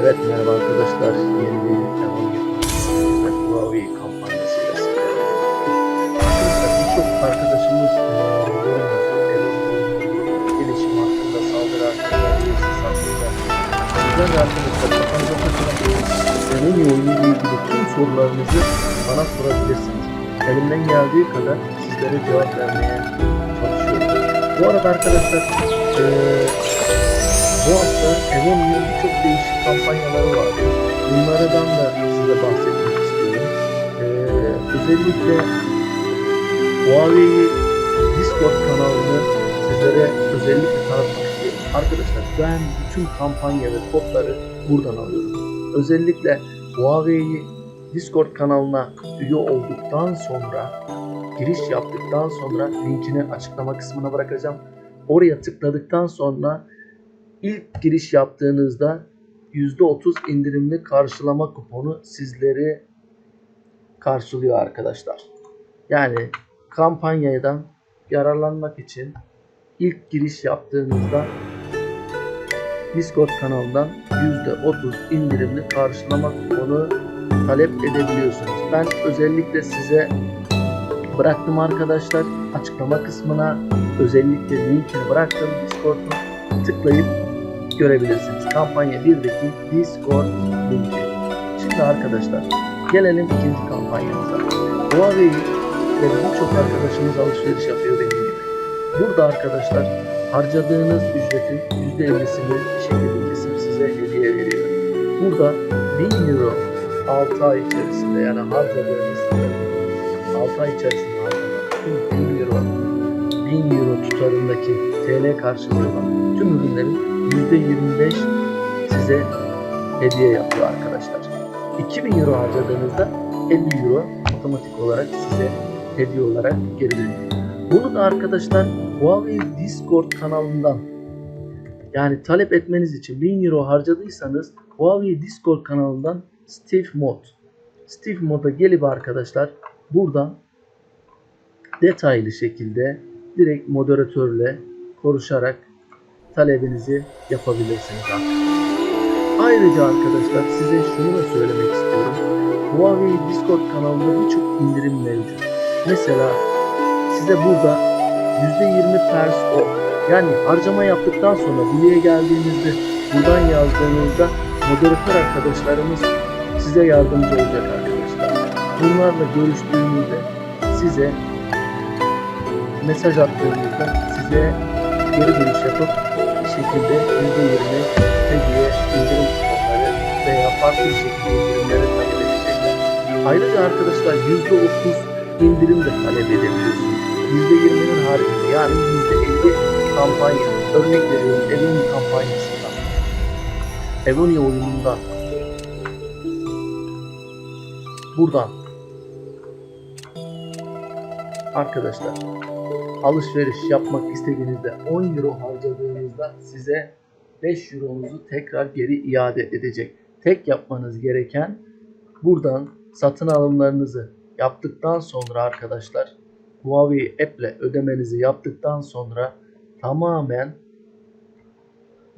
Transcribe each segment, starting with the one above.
Evet merhaba arkadaşlar. Yeni bir devam Huawei kampanyasıyla sizlerle. Arkadaşlar birçok arkadaşımız Elon gelişim hakkında, saldırı hakkında, üyesiz hakkında sizler de arkadaşlar kafanıza takılan oyunu ile ilgili tüm sorularınızı bana sorabilirsiniz. Elimden geldiği kadar sizlere cevap vermeye çalışıyorum. Bu arada arkadaşlar eee bu hafta Evoni'nin birçok değişik kampanyaları var. Bunlardan da size bahsetmek istiyorum. Ee, özellikle Huawei Discord kanalını sizlere özellikle tanıtmak istiyorum. Arkadaşlar ben bütün kampanya ve kodları buradan alıyorum. Özellikle Huawei Discord kanalına üye olduktan sonra giriş yaptıktan sonra linkini açıklama kısmına bırakacağım. Oraya tıkladıktan sonra İlk giriş yaptığınızda %30 indirimli karşılama kuponu sizleri karşılıyor arkadaşlar. Yani kampanyadan yararlanmak için ilk giriş yaptığınızda Discord kanalından %30 indirimli karşılama kuponu talep edebiliyorsunuz. Ben özellikle size bıraktım arkadaşlar. Açıklama kısmına özellikle linkini bıraktım Discord'un tıklayıp görebilirsiniz. Kampanya 1'deki Discord linki. Şimdi arkadaşlar gelelim ikinci kampanyamıza. Huawei ve birçok arkadaşımız alışveriş yapıyor benim gibi. Burada arkadaşlar harcadığınız ücretin %50'sini bir şekilde kesip size hediye veriyor. Burada 1000 euro 6 ay içerisinde yani harcadığınız 6 ay içerisinde harcadığınız tüm 1000 euro 1000 euro tutarındaki TL karşılığı olan tüm ürünlerin %25 size hediye yapıyor arkadaşlar. 2000 euro harcadığınızda 50 euro otomatik olarak size hediye olarak geri dönüyor. Bunu da arkadaşlar Huawei Discord kanalından yani talep etmeniz için 1000 euro harcadıysanız Huawei Discord kanalından Steve Mod Steve Mod'a gelip arkadaşlar buradan detaylı şekilde direkt moderatörle konuşarak talebinizi yapabilirsiniz arkadaşlar. Ayrıca arkadaşlar size şunu da söylemek istiyorum. Huawei Discord kanalında birçok indirim mevcut. Mesela size burada %20 pers off yani harcama yaptıktan sonra buraya geldiğinizde buradan yazdığınızda moderatör arkadaşlarımız size yardımcı olacak arkadaşlar. Bunlarla görüştüğünüzde size mesaj attığınızda size geri dönüş yapıp şekilde %20 hediye indirim kuponları veya farklı bir şekilde indirimlere talep edecekler. Ayrıca arkadaşlar %30 indirim de talep edebiliyorsunuz. %20'nin haricinde yani %50 kampanya. Örnek veriyorum Evoni kampanyasından. Evoni oyunundan. Buradan. Arkadaşlar alışveriş yapmak istediğinizde 10 euro harcadığınızda size 5 euronuzu tekrar geri iade edecek. Tek yapmanız gereken buradan satın alımlarınızı yaptıktan sonra arkadaşlar Huawei App ile ödemenizi yaptıktan sonra tamamen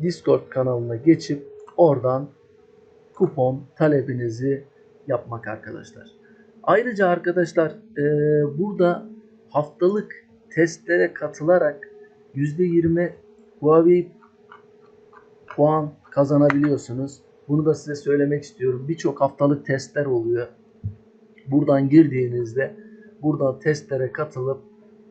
Discord kanalına geçip oradan kupon talebinizi yapmak arkadaşlar. Ayrıca arkadaşlar eee, burada haftalık testlere katılarak %20 Huawei puan kazanabiliyorsunuz. Bunu da size söylemek istiyorum. Birçok haftalık testler oluyor. Buradan girdiğinizde buradan testlere katılıp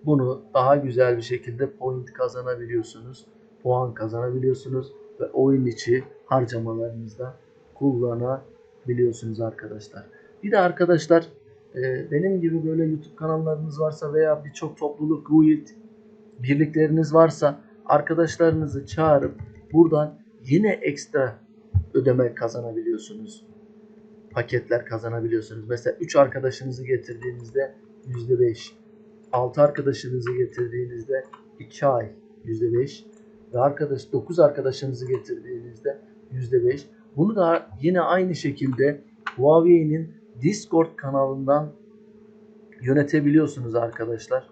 bunu daha güzel bir şekilde point kazanabiliyorsunuz. Puan kazanabiliyorsunuz ve oyun içi harcamalarınızda kullanabiliyorsunuz arkadaşlar. Bir de arkadaşlar e, benim gibi böyle YouTube kanallarınız varsa veya birçok topluluk, guild birlikleriniz varsa arkadaşlarınızı çağırıp buradan yine ekstra ödeme kazanabiliyorsunuz. Paketler kazanabiliyorsunuz. Mesela 3 arkadaşınızı getirdiğinizde %5, 6 arkadaşınızı getirdiğinizde 2 ay %5 ve arkadaş 9 arkadaşınızı getirdiğinizde %5. Bunu da yine aynı şekilde Huawei'nin Discord kanalından yönetebiliyorsunuz arkadaşlar.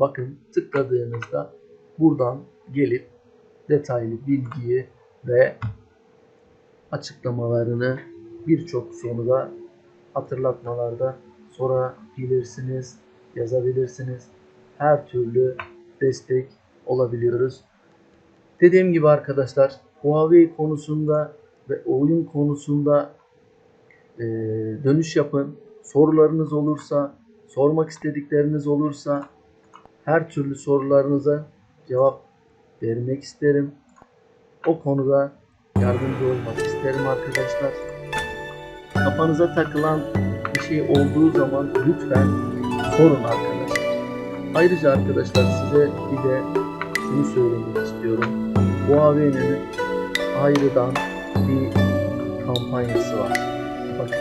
Bakın tıkladığınızda buradan gelip detaylı bilgiyi ve açıklamalarını birçok soruda hatırlatmalarda sorabilirsiniz, yazabilirsiniz. Her türlü destek olabiliyoruz. Dediğim gibi arkadaşlar Huawei konusunda ve oyun konusunda e, dönüş yapın. Sorularınız olursa, sormak istedikleriniz olursa her türlü sorularınıza cevap vermek isterim. O konuda yardımcı olmak isterim arkadaşlar. Kafanıza takılan bir şey olduğu zaman lütfen sorun arkadaşlar. Ayrıca arkadaşlar size bir de şunu söylemek istiyorum. Huawei'nin ayrıdan bir kampanyası var. Bakın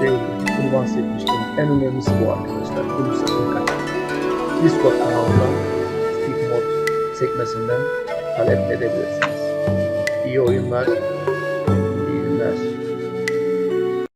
%50 bunu bahsetmiştim. En önemlisi bu arkadaşlar. Bunu sakın kaçırmayın. Discord kanalından sekmesinden talep edebilirsiniz. İyi oyunlar, iyi günler.